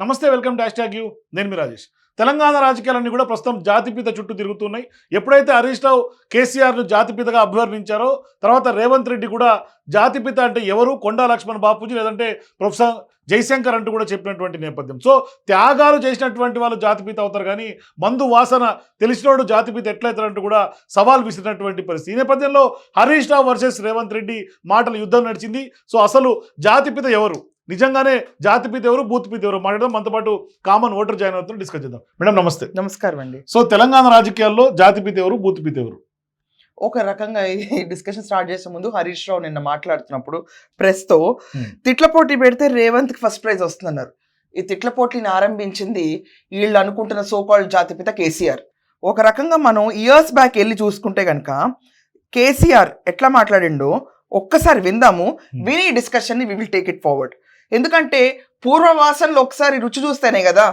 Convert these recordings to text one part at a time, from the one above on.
నమస్తే welcome dash tag you. నేను మీ రాజేష్. తెలంగాణ రాజకీయాలన్నీ కూడా ప్రస్తుతం జాతిపిత చుట్టూ తిరుగుతున్నాయి. ఎప్పుడైతే హరీష్ రావు కేసీఆర్ను జాతిపితగా అభివర్ణించారో తర్వాత రేవంత్ రెడ్డి కూడా జాతిపిత అంటే ఎవరు? కొండా లక్ష్మణ్ బాపూజీ లేదంటే ప్రొఫెసర్ జయశంకర్ అంటూ కూడా చెప్పినటువంటి నేపథ్యం. సో త్యాగాలు చేసినటువంటి వాళ్ళు జాతిపిత అవుతారు కానీ మందు వాసన తెలిసినోడు జాతిపిత ఎట్లయితారంటూ కూడా సవాల్ విసిరినటువంటి పరిస్థితి. ఈ నేపథ్యంలో హరీష్ రావు వర్సెస్ రేవంత్ రెడ్డి మాటల యుద్ధం నడిచింది. సో అసలు జాతిపిత ఎవరు? నిజంగానే జాతిపిత ఎవరు బూత్పిత ఎవరు మాట్లాడదాం. మనతో పాటు కామన్ ఓటర్ జాయిన్ అవుతున్నారు డిస్కస్ చేద్దాం. మేడం నమస్తే. నమస్కారం అండి. సో తెలంగాణ రాజకీయాల్లో జాతిపిత ఎవరు బూత్పిత ఎవరు? ఒక రకంగా ఈ డిస్కషన్ స్టార్ట్ చేసే ముందు హరీష్ రావు నిన్న మాట్లాడుతున్నప్పుడు ప్రెస్తో Hmm. తిట్ల పోటీ పెడితే రేవంత్ ఫస్ట్ ప్రైజ్ వస్తుందన్నారు. ఈ తిట్ల పోటీని ఆరంభించింది వీళ్ళు అనుకుంటున్న సోకాల్ జాతిపిత కేసీఆర్. ఒక రకంగా మనం ఇయర్స్ బ్యాక్ వెళ్ళి చూసుకుంటే కనుక కేసీఆర్ ఎట్లా మాట్లాడిండో ఒక్కసారి విందాము. Hmm. విని డిస్కషన్ని we will take it forward ఎందుకంటే పూర్వవాసంలో ఒకసారి రుచి చూస్తేనే కదా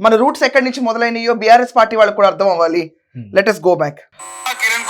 మన రూట్స్ ఎక్కడి నుంచి మొదలైనయో బీఆర్ఎస్ పార్టీ వాళ్ళకి కూడా అర్థం అవ్వాలి. Let us go back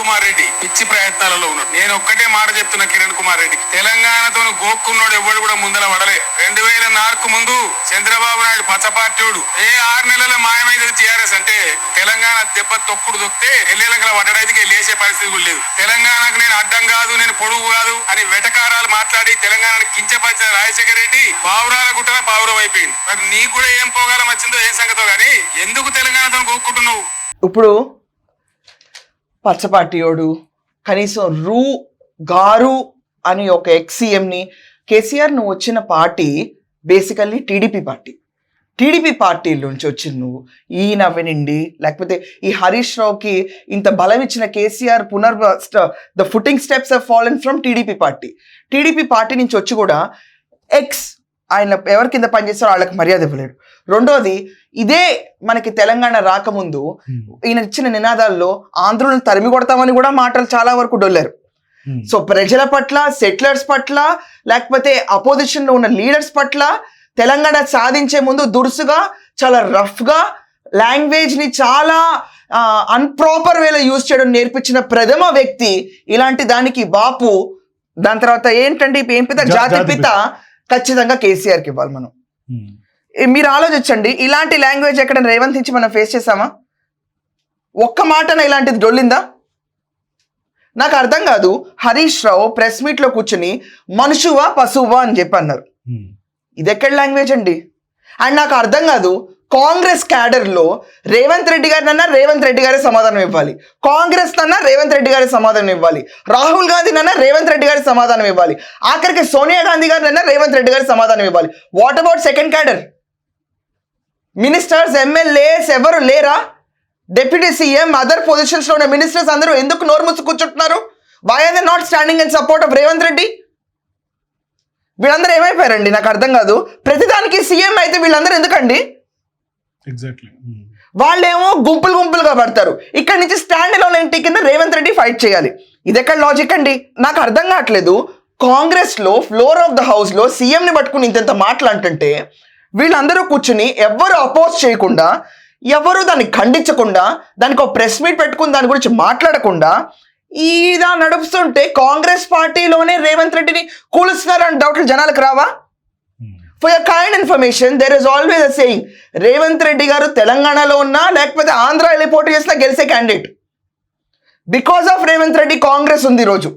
Kumar Reddy. పిచ్చి ప్రయత్నాలలో ఉన్నాడు. నేను ఒక్కటే మాట చెప్తున్నా కిరణ్ కుమార్ రెడ్డి. తెలంగాణతో గోక్కున్నాడు ఎవడు కూడా ముందర పడలే. రెండు వేల నాలుగు ముందు చంద్రబాబు నాయుడు పచ్చపార్టీడు ఏ ఆరు నెలల మాయమైంది టీఆర్ఎస్ అంటే తెలంగాణ దెబ్బ తొక్కుడు దొక్కితే ఎల్లెలంకల పట్టడానికి లేచే పరిస్థితి కూడా లేదు. తెలంగాణకు నేను అడ్డం కాదు నేను పొడుగు కాదు అని వెటకారాలు మాట్లాడి తెలంగాణను కించపరిచిన రాజశేఖర రెడ్డి పావురాల గుట్టన పావురం అయిపోయింది. మరి నీకు కూడా ఏం పోగాలం వచ్చిందో ఏం సంగతో గానీ? ఎందుకు తెలంగాణతో గోక్కుంటున్నావు? ఇప్పుడు పచ్చపాటియోడు కనీసం రూ గారు అని ఒక ఎక్సీఎంని కేసీఆర్ నువ్వు వచ్చిన party basically TDP party. TDP party నుంచి వచ్చిన నువ్వు. ఈయన వినండి లేకపోతే ఈ హరీష్ రావుకి ఇంత బలం ఇచ్చిన కేసీఆర్ పునర్ the footing steps of fallen from TDP party. TDP party నుంచి వచ్చి కూడా ఎక్స్ ఆయన ఎవరి కింద పనిచేస్తారో వాళ్ళకి మర్యాద ఇవ్వలేడు. రెండోది ఇదే మనకి తెలంగాణ రాకముందు ఈయన ఇచ్చిన నినాదాల్లో ఆంధ్రులను తరిమి కొడతామని కూడా మాటలు చాలా వరకు డొల్లారు. సో ప్రజల పట్ల సెటిలర్స్ పట్ల లేకపోతే అపోజిషన్లో ఉన్న లీడర్స్ పట్ల తెలంగాణ సాధించే ముందు దురుసుగా చాలా రఫ్గా లాంగ్వేజ్ని చాలా అన్ప్రాపర్ వేలో యూజ్ చేయడం నేర్పించిన ప్రథమ వ్యక్తి ఇలాంటి దానికి బాపు. దాని తర్వాత ఏంటంటే ఏం పిత? జాతి పిత. ఖచ్చితంగా కేసీఆర్కి ఇవ్వాలి మనం. మీరు ఆలోచించండి ఇలాంటి లాంగ్వేజ్ ఎక్కడ రేవంత్ నుంచి మనం ఫేస్ చేసామా ఒక్క మాటన ఇలాంటిది డొల్లిందా నాకు అర్థం కాదు హరీష్ రావు ప్రెస్ మీట్లో కూర్చుని మనుషువా పశువా అని చెప్పి అన్నారు. ఇది ఎక్కడ లాంగ్వేజ్ అండి? అండ్ నాకు అర్థం కాదు కాంగ్రెస్ క్యాడర్లో రేవంత్ రెడ్డి గారినన్నా రేవంత్ రెడ్డి గారే సమాధానం ఇవ్వాలి. కాంగ్రెస్ అన్నా రేవంత్ రెడ్డి గారే సమాధానం ఇవ్వాలి. రాహుల్ గాంధీనన్నా రేవంత్ రెడ్డి గారి సమాధానం ఇవ్వాలి. ఆఖరికి సోనియా గాంధీ గారినన్నా రేవంత్ రెడ్డి గారి సమాధానం ఇవ్వాలి. What about second cadre ministers MLAs ఎవరు లేరా? డెప్యూటీ సీఎం అదర్ పొజిషన్స్లో ఉన్న మినిస్టర్స్ అందరూ ఎందుకు నోరు కూర్చుంటున్నారు? Why are they not standing in support of Revanth Reddy వీళ్ళందరూ ఏమైపోయారండి? నాకు అర్థం కాదు. ప్రతిదానికి సీఎం అయితే వీళ్ళందరూ ఎందుకండి? Exactly hmm. వాళ్ళేమో గుంపులు గుంపులుగా పడతారు. ఇక్కడ నుంచి స్టాండ్లో ఇంటి కింద రేవంత్ రెడ్డి ఫైట్ చేయాలి. ఇది ఎక్కడ లాజిక్ అండి? నాకు అర్థం కావట్లేదు. కాంగ్రెస్లో ఫ్లోర్ ఆఫ్ ద హౌస్లో పట్టుకుని ఇంత మాట్లాడుతుంటే వీళ్ళందరూ కూర్చుని ఎవ్వరు అపోజ్ చేయకుండా ఎవరు దాన్ని ఖండించకుండా దానికి ఒక ప్రెస్ మీట్ పెట్టుకుని దాని గురించి మాట్లాడకుండా ఇలా నడుపుతుంటే కాంగ్రెస్ పార్టీలోనే రేవంత్ రెడ్డిని కూలుస్తున్నారని డౌట్లు జనాలకు రావా? For your kind information there is always a saying Revanth Reddy గారు తెలంగాణలో ఉన్నా లేకపోతే ఆంధ్ర వెళ్ళి పోటీ చేసినా గెలిచే candidate because of Revanth Reddy Congress ఉంది ఈరోజు.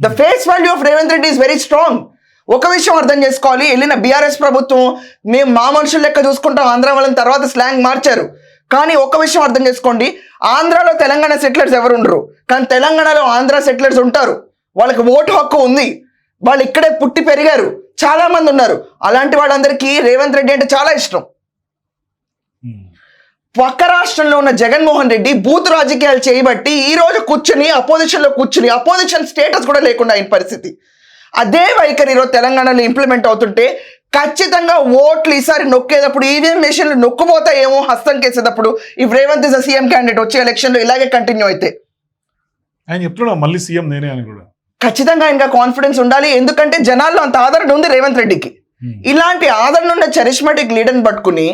The face value of Revanth Reddy is very strong ఒక విషయం అర్థం చేసుకోవాలి వెళ్ళిన బీఆర్ఎస్ ప్రభుత్వం మేము మా మనుషుల లెక్క చూసుకుంటాం ఆంధ్ర వాళ్ళని తర్వాత స్లాంగ్ మార్చారు. కానీ ఒక విషయం అర్థం చేసుకోండి ఆంధ్రాలో తెలంగాణ సెటిలర్స్ ఎవరు ఉండరు. కానీ తెలంగాణలో ఆంధ్ర సెటిలర్స్ ఉంటారు. వాళ్ళకి ఓటు హక్కు ఉంది. వాళ్ళు ఇక్కడే పుట్టి పెరిగారు. చాలా మంది ఉన్నారు. అలాంటి వాళ్ళందరికీ రేవంత్ రెడ్డి అంటే చాలా ఇష్టం. పక్క రాష్ట్రంలో ఉన్న జగన్మోహన్ రెడ్డి బూత్ రాజకీయాలు చేయబట్టి ఈ రోజు కూర్చుని అపోజిషన్లో కూర్చుని అపోజిషన్ స్టేటస్ కూడా లేకుండా అయిన పరిస్థితి. అదే వైఖరి ఈరోజు తెలంగాణలో ఇంప్లిమెంట్ అవుతుంటే ఖచ్చితంగా ఓట్లు ఈసారి నొక్కేటప్పుడు ఈవీఎం మెషిన్లు నొక్కుపోతాయేమో హస్తం కేసేటప్పుడు ఈ రేవంత్ ఇస్ సీఎం క్యాండిడేట్ వచ్చే ఎలక్షన్లో ఇలాగే కంటిన్యూ అయితే. ఆయన చెప్తున్నాడు మళ్ళీ సీఎం నేనే అని కూడా. ఖచ్చితంగా ఇంకా కాన్ఫిడెన్స్ ఉండాలి. ఎందుకంటే జనాల్లో అంత ఆదరణ ఉంది రేవంత్ రెడ్డికి. ఇలాంటి ఆదరణ ఉన్న చరిష్మాటిక్ లీడర్ని పట్టుకుని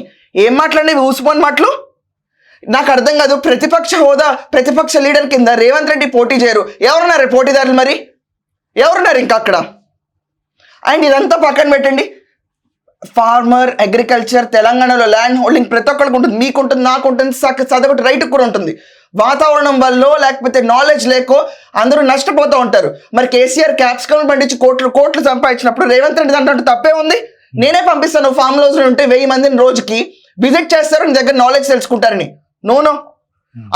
ఏం మాట్లాడినవి ఊసిపోని మాటలు? నాకు అర్థం కాదు. ప్రతిపక్ష హోదా ప్రతిపక్ష లీడర్ కింద రేవంత్ రెడ్డి పోటీ చేయరు. ఎవరున్నారు పోటీదారులు మరి? ఎవరున్నారు ఇంకా అక్కడ? అండ్ ఇదంతా పక్కన పెట్టండి. ఫార్మర్ అగ్రికల్చర్ తెలంగాణలో ల్యాండ్ హోల్డింగ్ ప్రతి ఒక్కరికి ఉంటుంది. మీకు ఉంటుంది నాకు ఉంటుంది సక్ చదవటి రైట్ కూడా ఉంటుంది. వాతావరణం వల్ల లేకపోతే నాలెడ్జ్ లేకో అందరూ నష్టపోతూ ఉంటారు. మరి కేసీఆర్ క్యాప్సికమ్ పండించి కోట్లు కోట్లు సంపాదించినప్పుడు రేవంత్ రెడ్డి దాంట్లో తప్పే ఉంది? నేనే పంపిస్తాను ఫామ్ హౌస్ ఉంటే వెయ్యి మందిని రోజుకి విజిట్ చేస్తారు నీ దగ్గర నాలెడ్జ్ తెలుసుకుంటారని. నో నో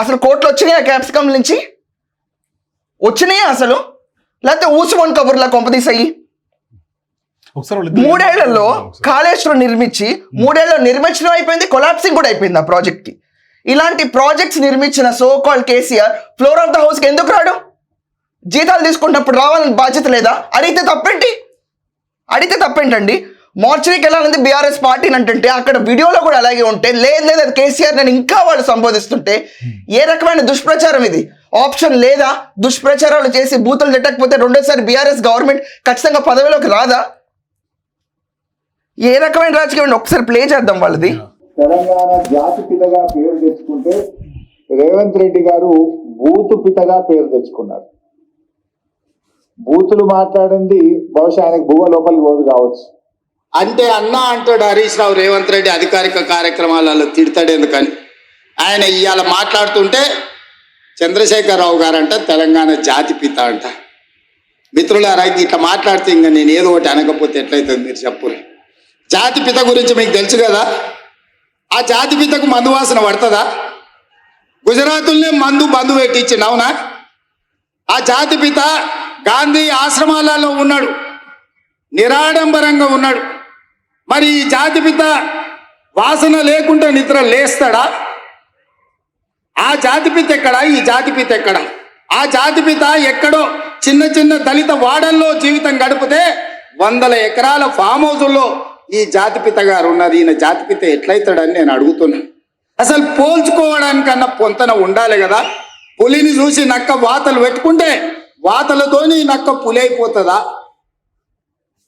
అసలు కోట్లు వచ్చినాయి క్యాప్సికమ్ నుంచి? వచ్చినాయా అసలు? లేకపోతే ఊసుమని కబుర్లా కొంపదీసయ్యి మూడేళ్ళలో. కాళేశ్వరం నిర్మించి మూడేళ్ళలో నిర్మించడం అయిపోయింది కొలాప్సింగ్ కూడా అయిపోయింది ఆ ప్రాజెక్ట్కి. ఇలాంటి ప్రాజెక్ట్స్ నిర్మించిన so call KCR floor of the హౌస్కి ఎందుకు రాడు? జీతాలు తీసుకున్నప్పుడు రావాలని బాధ్యత లేదా? అడిగితే తప్పేంటి? అడిగితే తప్పేంటండి? మార్చరీకి వెళ్ళాలని బీఆర్ఎస్ పార్టీ అంటే అక్కడ వీడియోలో కూడా అలాగే ఉంటే లేదు లేదు అది కేసీఆర్ నేను ఇంకా వాళ్ళు సంబోధిస్తుంటే ఏ రకమైన దుష్ప్రచారం ఇది? ఆప్షన్ లేదా? దుష్ప్రచారాలు చేసి బూతులు తిట్టకపోతే రెండోసారి బీఆర్ఎస్ గవర్నమెంట్ ఖచ్చితంగా పదవిలోకి రాదా? ఏ రకమైన రాజకీయం ఒకసారి ప్లే చేద్దాం వాళ్ళది. తెలంగాణ జాతి పితగా పేరు తెచ్చుకుంటే రేవంత్ రెడ్డి గారు బూతు పితగా పేరు తెచ్చుకున్నారు. బూతులు మాట్లాడింది బహుశా ఆయనకు భూమ లోపలికి పోదు కావచ్చు. అంటే అన్న అంటాడు హరీష్ రావు రేవంత్ రెడ్డి అధికారిక కార్యక్రమాలలో తిడతాడు ఎందుకని ఆయన ఇవాళ మాట్లాడుతుంటే చంద్రశేఖరరావు గారంట తెలంగాణ జాతి పిత అంట. మిత్రులారా ఇట్లా మాట్లాడితే ఇంకా నేను ఏదో ఒకటి అనకపోతే ఎట్లయితుంది మీరు చెప్పురు జాతి పిత గురించి మీకు తెలుసు కదా? ఆ జాతి పిత్తకు మందు వాసన పడుతుందా? గుజరాతుల్నే మందు బంధు పెట్టించింది అవునా? ఆ జాతి పిత గాంధీ ఆశ్రమాలలో ఉన్నాడు నిరాడంబరంగా ఉన్నాడు. మరి ఈ జాతి పిత వాసన లేకుంటే నిద్ర లేస్తాడా? ఆ జాతి పిత ఎక్కడ? ఈ జాతి పిత ఎక్కడ? ఆ జాతి పిత ఎక్కడో చిన్న చిన్న దళిత వాడల్లో జీవితం గడిపితే వందల ఎకరాల ఫామ్ హౌజుల్లో ఈ జాతిపిత గారు ఉన్నారు ఈయన జాతిపిత ఎట్లయితాడని నేను అడుగుతున్నా. అసలు పోల్చుకోవడానికన్నా పొంతన ఉండాలి కదా. పులిని చూసి నక్క వాతలు పెట్టుకుంటే వాతలతోని నక్క పులి అయిపోతుందా?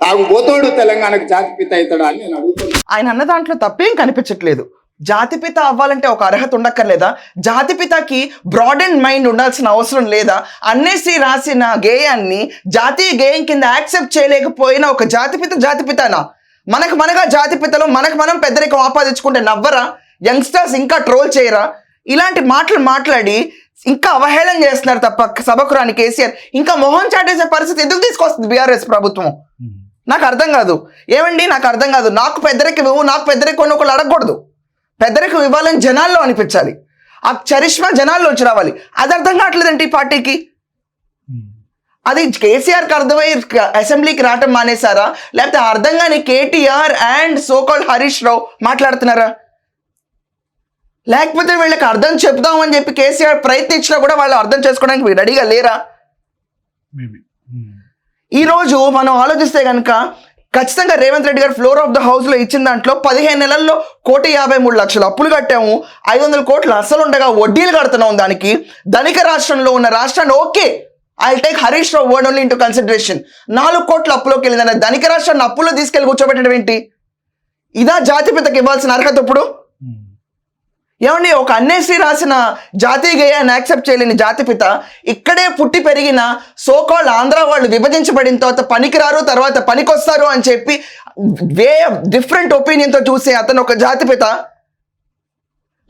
తాగుబోతాడు తెలంగాణకు జాతిపిత అవుతాడా అని నేను అడుగుతున్నా. ఆయన అన్న దాంట్లో తప్పేం కనిపించట్లేదు. జాతిపిత అవ్వాలంటే ఒక అర్హత ఉండక్కర్లేదా? జాతిపితకి బ్రాడ్ అండ్ మైండ్ ఉండాల్సిన అవసరం లేదా? అన్నేసి రాసిన గేయాన్ని జాతీయ గేయం కింద యాక్సెప్ట్ చేయలేకపోయిన ఒక జాతిపిత జాతిపితనా మనకు మనగా జాతిపితలో మనకు మనం పెద్దరికం ఆపాదించుకుంటే నవ్వరా? యంగ్స్టర్స్ ఇంకా ట్రోల్ చేయరా? ఇలాంటి మాటలు మాట్లాడి ఇంకా అవహేళన చేస్తున్నారు తప్ప సభకు రాని కేసీఆర్. ఇంకా మొహం చాటేసే పరిస్థితి ఎందుకు తీసుకొస్తుంది బీఆర్ఎస్ ప్రభుత్వం? నాకు అర్థం కాదు. ఏమండి? నాకు అర్థం కాదు. నాకు పెద్దరికి ఇవ్వు నాకు పెద్దరికి కొన్ని ఒకళ్ళు అడగకూడదు. పెద్దరికం ఇవ్వాలని జనాల్లో అనిపించాలి. ఆ చరిష్మా జనాల్లో వచ్చి రావాలి. అది అర్థం కావట్లేదండి ఈ పార్టీకి. అది కేసీఆర్కి అర్థమై అసెంబ్లీకి రావటం మానేశారా? లేకపోతే అర్థం కాని KTR and so call Harish Rao మాట్లాడుతున్నారా? లేకపోతే వీళ్ళకి అర్థం చెప్దామని చెప్పి కేసీఆర్ ప్రయత్నించినా కూడా వాళ్ళు అర్థం చేసుకోవడానికి రెడీగా లేరా? ఈరోజు మనం ఆలోచిస్తే కనుక ఖచ్చితంగా రేవంత్ రెడ్డి గారు ఫ్లోర్ ఆఫ్ ద హౌస్లో ఇచ్చిన దాంట్లో పదిహేను నెలల్లో కోటి యాభై మూడు లక్షలు అప్పులు కట్టాము ఐదు వందల కోట్లు అసలు ఉండగా వడ్డీలు కడుతున్నాం దానికి. ధనిక రాష్ట్రంలో ఉన్న రాష్ట్రాన్ని okay I take Harish Rao word only into consideration నాలుగు కోట్ల అప్పులోకి వెళ్ళిందన్న ధనిక రాష్ట్రాన్ని అప్పులో తీసుకెళ్ళి కూర్చోబెట్టడం ఏంటి? ఇదా జాతిపితకి ఇవ్వాల్సిన అర్హత ఇప్పుడు? ఏమండి ఒక అన్నేసి రాసిన జాతీయ గేయాన్ని యాక్సెప్ట్ చేయలేని జాతిపిత ఇక్కడే పుట్టి పెరిగిన సోకాల్ ఆంధ్ర వాళ్ళు విభజించబడిన తర్వాత పనికిరారు తర్వాత పనికొస్తారు అని చెప్పి వే డిఫరెంట్ ఒపీనియన్తో చూసే అతను ఒక జాతిపిత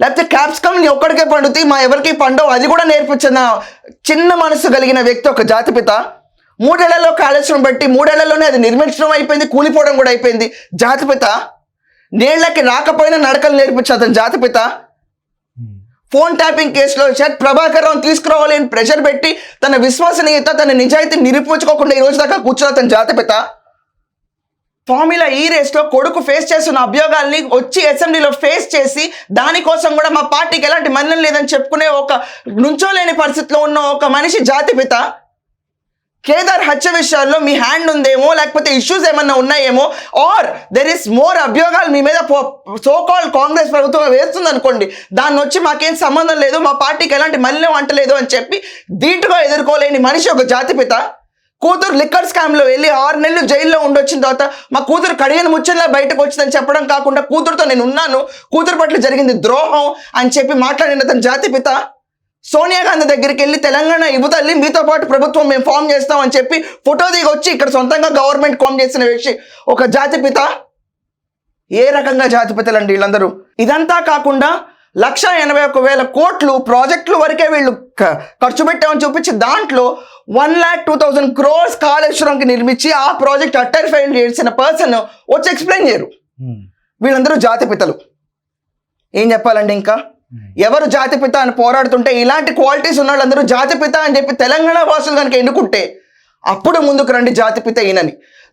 లేకపోతే క్యాప్సికమ్ నీ ఒక్కడికే పండుతాయి మా ఎవరికి పండవు అది కూడా నేర్పించిన చిన్న మనసు కలిగిన వ్యక్తి ఒక జాతిపిత మూడేళ్ళలో కాలుష్యం బట్టి మూడేళ్ళలోనే అది నిర్మించడం అయిపోయింది కూలిపోవడం కూడా అయిపోయింది. జాతిపిత నీళ్ళకి రాకపోయినా నడకలు నేర్పించే అతను జాతిపిత ఫోన్ ట్యాపింగ్ కేసులో షట్ ప్రభాకర్ రావు తీసుకురావాలి అని ప్రెషర్ పెట్టి తన విశ్వసనీయత తన నిజాయితీ నిరూపించుకోకుండా ఈ రోజు దాకా కూర్చున్న తన జాతిపిత ఫార్ములా ఈ రేస్లో కొడుకు ఫేస్ చేస్తున్న అభియోగాల్ని వచ్చి అసెంబ్లీలో ఫేస్ చేసి దానికోసం కూడా మా పార్టీకి ఎలాంటి మన్నం లేదని చెప్పుకునే ఒక నుంచోలేని పరిస్థితిలో ఉన్న ఒక మనిషి జాతిపిత కేదార్ హత్య విషయాల్లో మీ హ్యాండ్ ఉందేమో లేకపోతే ఇష్యూస్ ఏమన్నా ఉన్నాయేమో ఆర్ దెర్ ఇస్ మోర్ అభియోగాలు మీ మీద సో కాల్ కాంగ్రెస్ ప్రభుత్వం వేస్తుంది అనుకోండి దాన్ని వచ్చి మాకేం సంబంధం లేదు మా పార్టీకి ఎలాంటి మలినం అంటలేదు అని చెప్పి దీటుగా ఎదుర్కోలేని మనిషి ఒక జాతిపిత కూతురు లిక్కర్ స్కామ్లో వెళ్ళి ఆరు నెలలు జైల్లో ఉండొచ్చిన తర్వాత మా కూతురు కడిగిన ముచ్చల్లా బయటకు వచ్చిందని చెప్పడం కాకుండా కూతురుతో నేను ఉన్నాను కూతురు పట్ల జరిగింది ద్రోహం అని చెప్పి మాట్లాడిన తన జాతిపిత సోనియా గాంధీ దగ్గరికి వెళ్ళి తెలంగాణ యువతల్లి మీతో పాటు ప్రభుత్వం మేము ఫామ్ చేస్తామని చెప్పి ఫోటో దిగి వచ్చి ఇక్కడ సొంతంగా గవర్నమెంట్ ఫామ్ చేసిన వ్యక్తి ఒక జాతిపిత ఏ రకంగా జాతిపితలండి వీళ్ళందరూ? ఇదంతా కాకుండా లక్ష ఎనభై ఒక్క వేల కోట్లు ప్రాజెక్టులు వరకే వీళ్ళు ఖర్చు పెట్టామని చూపించి దాంట్లో one lakh two thousand crores కాళేశ్వరంకి నిర్మించి ఆ ప్రాజెక్ట్ అట్టర్ ఫెయిల్ చేసిన పర్సన్ వచ్చి ఎక్స్ప్లెయిన్ చేయరు. వీళ్ళందరూ జాతిపితలు ఏం చెప్పాలండి ఇంకా? Hmm. ఎవరు జాతిపిత అని పోరాడుతుంటే ఇలాంటి క్వాలిటీస్ ఉన్న వాళ్ళందరూ జాతిపిత అని చెప్పి తెలంగాణ వాసులు కనుక ఎన్నుకుంటే అప్పుడు ముందుకు రండి జాతిపిత ఈయనని.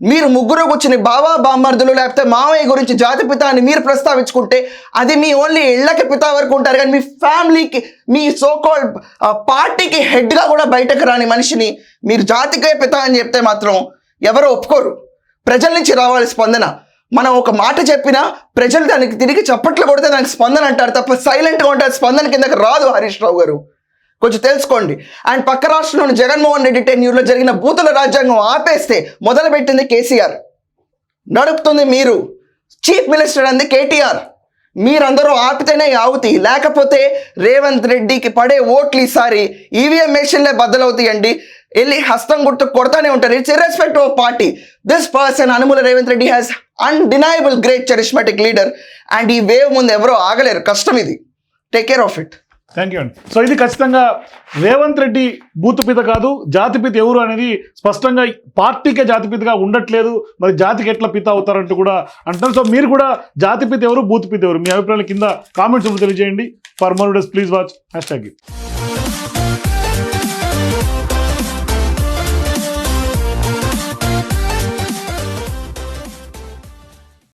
మీరు ముగ్గురు కూర్చుని బావా బామ్మర్దులు లేకపోతే మామయ్య గురించి జాతిపిత అని మీరు ప్రస్తావించుకుంటే అది మీ ఓన్లీ ఇళ్ళకి పిత వరకు ఉంటారు. కానీ మీ ఫ్యామిలీకి మీ సోకాల్ పార్టీకి హెడ్గా కూడా బయటకు రాని మనిషిని మీరు జాతికే పిత అని చెప్తే మాత్రం ఎవరు ఒప్పుకోరు. ప్రజల నుంచి రావాలి స్పందన. మనం ఒక మాట చెప్పినా ప్రజలు దానికి తిరిగి చప్పట్లు కొడితే దానికి స్పందన అంటారు తప్ప సైలెంట్గా ఉంటారు స్పందన కిందకి రాదు హరీష్ రావు గారు. కొంచెం తెలుసుకోండి. అండ్ పక్క రాష్ట్రంలోని జగన్మోహన్ రెడ్డి టెన్యూర్లో జరిగిన బూతుల రాజ్యాంగం ఆపేస్తే మొదలుపెట్టింది కేసీఆర్. నడుపుతుంది మీరు. చీఫ్ మినిస్టర్ అంది కేటీఆర్. మీరందరూ ఆపితేనే ఆవుతి. లేకపోతే రేవంత్ రెడ్డికి పడే ఓట్లు ఈసారి ఈవీఎం మెషిన్లే బద్దలవుతాయండి. వెళ్ళి హస్తం గుర్తు కొడతానే ఉంటారు. It's irrespect of party this person Anumula Revanth Reddy has undeniable great charismatic leader and ఈ వేవ్ ముందు ఎవరో ఆగలేరు. కష్టం ఇది. Take care of it thank you అండి సో ఇది ఖచ్చితంగా రేవంత్ రెడ్డి బూతుపిత కాదు. జాతిపిత ఎవరు అనేది స్పష్టంగా పార్టీకే జాతిపితగా ఉండట్లేదు. మరి జాతికి ఎట్లా పిత అవుతారంటూ కూడా అంటారు. సో మీరు కూడా జాతిపిత ఎవరు బూతుపిత ఎవరు? మీ అభిప్రాయాల కింద కామెంట్స్ తెలియజేయండి. For more please watch hash tag